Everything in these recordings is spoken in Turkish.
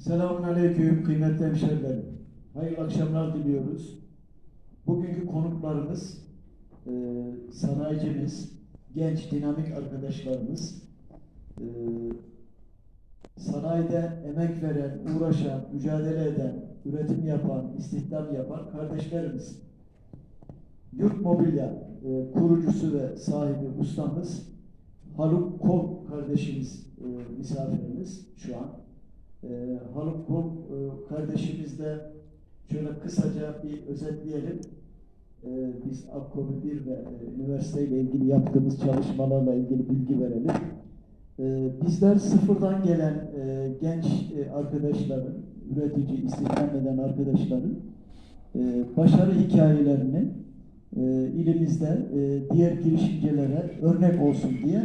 Selamun Aleyküm kıymetli hemşerilerim. Hayırlı akşamlar diliyoruz. Bugünkü konuklarımız, e, sanayicimiz, genç dinamik arkadaşlarımız, e, sanayide emek veren, uğraşan, mücadele eden, üretim yapan, istihdam yapan kardeşlerimiz. Yurt Mobilya e, kurucusu ve sahibi ustamız Haluk Kol kardeşimiz e, misafirimiz şu an. E, Haluk Kol e, kardeşimiz de şöyle kısaca bir özetleyelim. E, biz Akkobi 1 ve e, üniversiteyle ilgili yaptığımız çalışmalarla ilgili bilgi verelim. E, bizler sıfırdan gelen e, genç e, arkadaşların, üretici, istihdam eden arkadaşların e, başarı hikayelerini e, ilimizde e, diğer girişimcilere örnek olsun diye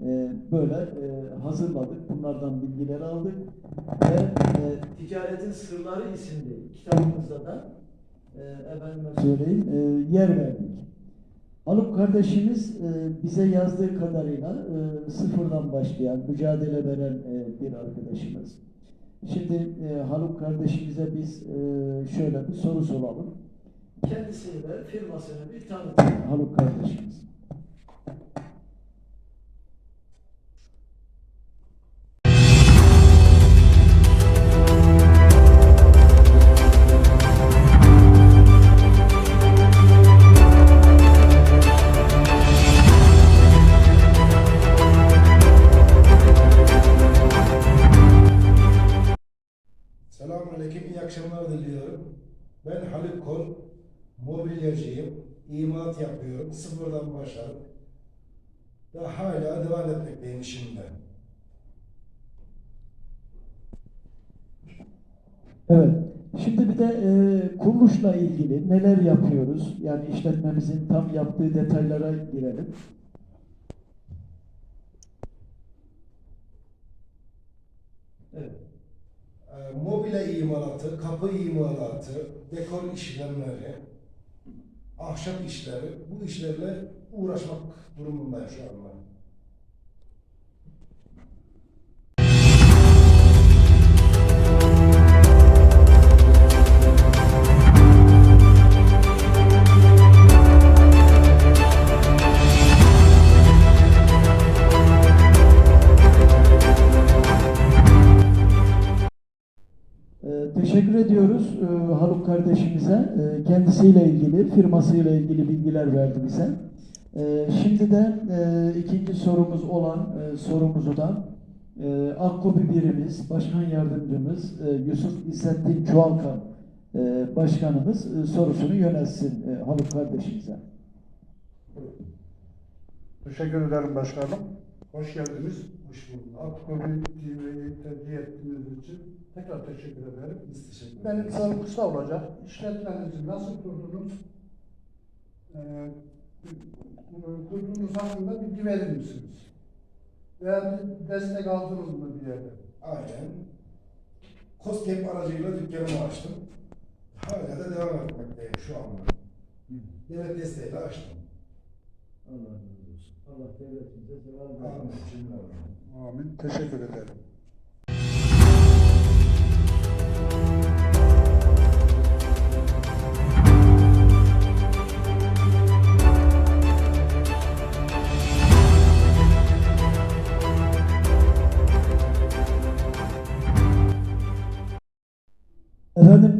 e, böyle e, hazırladık. Bunlardan bilgiler aldık. Ve e, Ticaretin Sırları isimli kitabımızda da e, söyleyeyim e, yer verdik. Haluk kardeşimiz bize yazdığı kadarıyla sıfırdan başlayan, mücadele veren bir arkadaşımız. Şimdi e, Haluk kardeşimize biz e, şöyle bir soru soralım. Kendisini ve firmasını bir tanıtın Haluk kardeşimiz. Akşamlar diliyorum. Ben Haluk Kol, mobilyacıyım, imalat yapıyorum, sıfırdan başladım. Ve hala devam etmekteyim işimde. Evet. Şimdi bir de e, kuruluşla ilgili neler yapıyoruz? Yani işletmemizin tam yaptığı detaylara girelim. Evet. Ee, mobilya imalatı, kapı imalatı, dekor işlemleri, ahşap işleri, bu işlerle uğraşmak durumundayım şu anda. Teşekkür ediyoruz e, Haluk kardeşimize. E, kendisiyle ilgili, firmasıyla ilgili bilgiler verdi bize. E, şimdi de e, ikinci sorumuz olan e, sorumuzu da e, Akkobi birimiz, başkan yardımcımız e, Yusuf İzzettin Çualkan e, başkanımız e, sorusunu yönelsin e, Haluk kardeşimize. Teşekkür ederim başkanım. Hoş geldiniz. Hoş bulduk. Akkobi TV'yi tercih ettiğiniz için tekrar teşekkür ederim. Biz teşekkür Benim ederiz. sorum kısa olacak. İşletmenizi nasıl kurdunuz? Ee, kurduğunuz hakkında bilgi verir misiniz? Veya bir destek aldınız mı bir yerden? Aynen. COSGAP aracıyla dükkanımı açtım. Hala da devam etmekteyim şu anda. Devlet desteğiyle açtım. Allah razı olsun. Allah devletimize zeval Amin. Cümle Amin. Teşekkür ederim.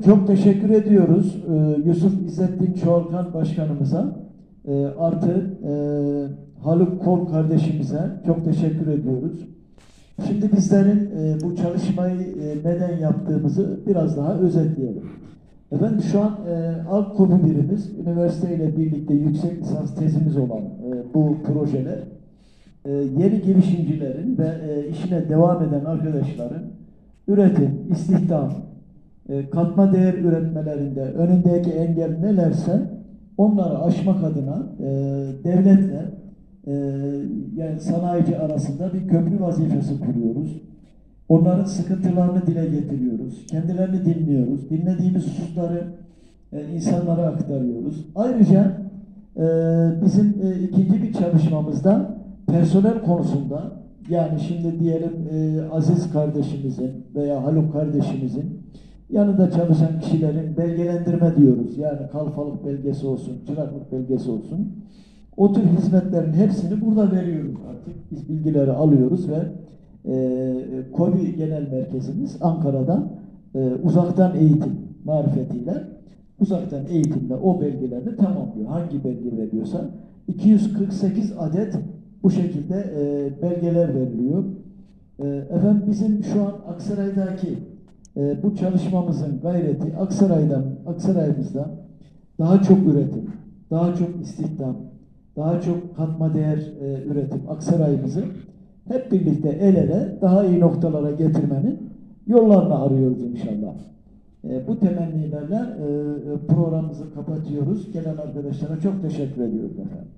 Çok teşekkür ediyoruz e, Yusuf İzzettin Çoğalkan Başkanımıza e, artı e, Haluk Kol kardeşimize çok teşekkür ediyoruz. Şimdi bizlerin e, bu çalışmayı e, neden yaptığımızı biraz daha özetleyelim. Efendim şu an e, alt kobu birimiz üniversiteyle birlikte yüksek lisans tezimiz olan e, bu projeler e, yeni girişimcilerin ve e, işine devam eden arkadaşların üretim, istihdam, katma değer üretmelerinde önündeki engel nelerse onları aşmak adına e, devletle e, yani sanayici arasında bir köprü vazifesi kuruyoruz. Onların sıkıntılarını dile getiriyoruz. Kendilerini dinliyoruz. Dinlediğimiz hususları e, insanlara aktarıyoruz. Ayrıca e, bizim e, ikinci bir çalışmamızda personel konusunda Yani şimdi diyelim e, Aziz kardeşimizin veya Haluk kardeşimizin yanında çalışan kişilerin belgelendirme diyoruz. Yani kalfalık belgesi olsun, çıraklık belgesi olsun. O tür hizmetlerin hepsini burada veriyoruz artık. Biz bilgileri alıyoruz ve e, KOBİ Genel Merkezimiz Ankara'da e, uzaktan eğitim marifetiyle uzaktan eğitimle o belgelerini tamamlıyor. Hangi belge veriyorsa 248 adet bu şekilde e, belgeler veriliyor. E, efendim bizim şu an Aksaray'daki e, bu çalışmamızın gayreti Aksaray'dan, Aksaray'ımızda daha çok üretim, daha çok istihdam, daha çok katma değer e, üretim Aksaray'ımızı hep birlikte el ele daha iyi noktalara getirmenin yollarını arıyoruz inşallah. E, bu temennilerle e, programımızı kapatıyoruz. Gelen arkadaşlara çok teşekkür ediyoruz efendim.